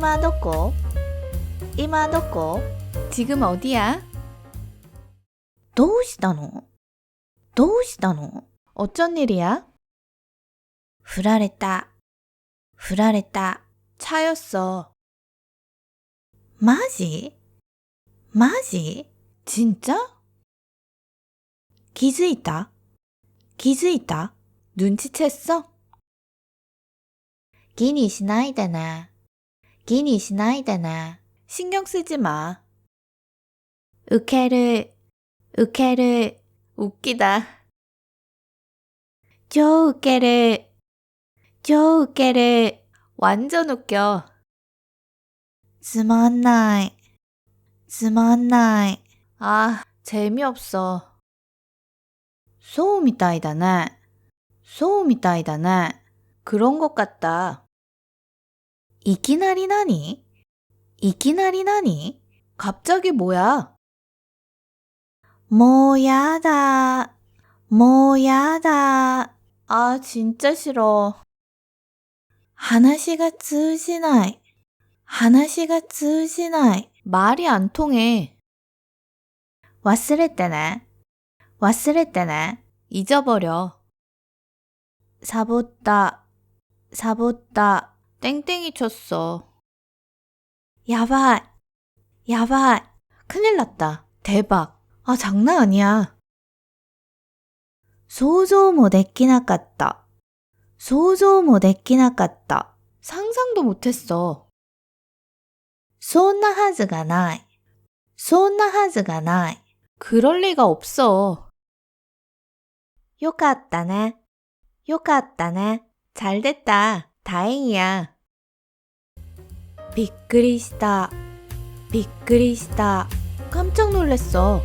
今どこ今どこ 지금 어디야? どうしたのどうしたの 어쩐 일이야? 振られた。振られた。 차였어. マジマジ 진짜? 気づいた気づいた 눈치챘어? 気にしないでね。 気にしないでね。 신경 쓰지 마. 受ける。受ける。 웃기다. 超受ける。超受ける。 완전 웃겨. つまんない。つまんない。 아, 재미없어. そうみたいだね。そうみたいだね。 그런 것 같다. 이기나리 나니? 이기나리 나니? 갑자기 뭐야? 뭐야다. 뭐야다. 아, 진짜 싫어. 하나씨가 쓰시나이. 하나씨가 쓰시나이. 말이 안 통해. 왔을 때네. 왔을 때네. 잊어버려. 사보다. 사보다. 땡땡이 쳤어. やばい。やばい。 큰일 났다. 대박. 아, 장난 아니야. 想像もできなかった。想像もできなかった。 상상도 못했어. そんなはずがない。そんなはずがない。 그럴 리가 없어. よかったね。よかったね。 잘 됐다. 다행이야. びっくりした。びっくりした。 깜짝 놀랐어.